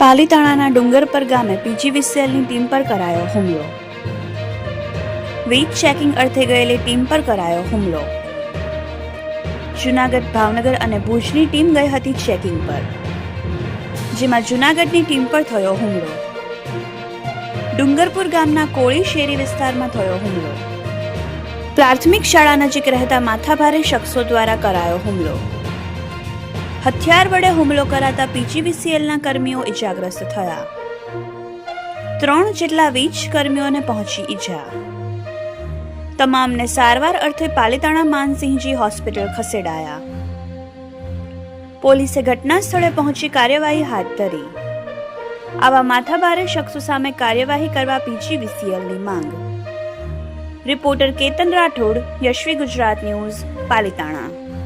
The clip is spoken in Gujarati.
પાલીતાણાના ડુંગરપર ગામે પીજીવીસીએલની ટીમ પર કરાયો હુમલો. વીજ ચેકિંગ અર્થે ગયેલી ટીમ પર કરાયો હુમલો. જુનાગઢ ભાવનગર અને ભુજની ટીમ ગઈ હતી ચેકિંગ પર. જેમાં જુનાગઢની ટીમ પર થયો હુમલો. ડુંગરપુર ગામના કોળી શેરી વિસ્તારમાં થયો હુમલો. પ્રાથમિક શાળા નજીક રહેતા માથાભારે શખ્સો દ્વારા કરાયો હુમલો. હથિયાર વડે હુમલો કરાતા પીજીવીસીએલના કર્મીઓ ઇજાગ્રસ્ત થયા. ત્રણ જેટલા વીજ કર્મીઓને પહોંચી ઈજા. તમામને સારવાર અર્થે પાલિતાણા માનસિંહજી હોસ્પિટલ ખસેડાયા. પોલીસે ઘટના સ્થળે પહોંચી કાર્યવાહી હાથ ધરી. આવા માથાભારે શખ્સો સામે કાર્યવાહી કરવા પીજીવીસીએલની માંગ. Reporter Ketan Rathod Yashvi Gujarat news Palitana.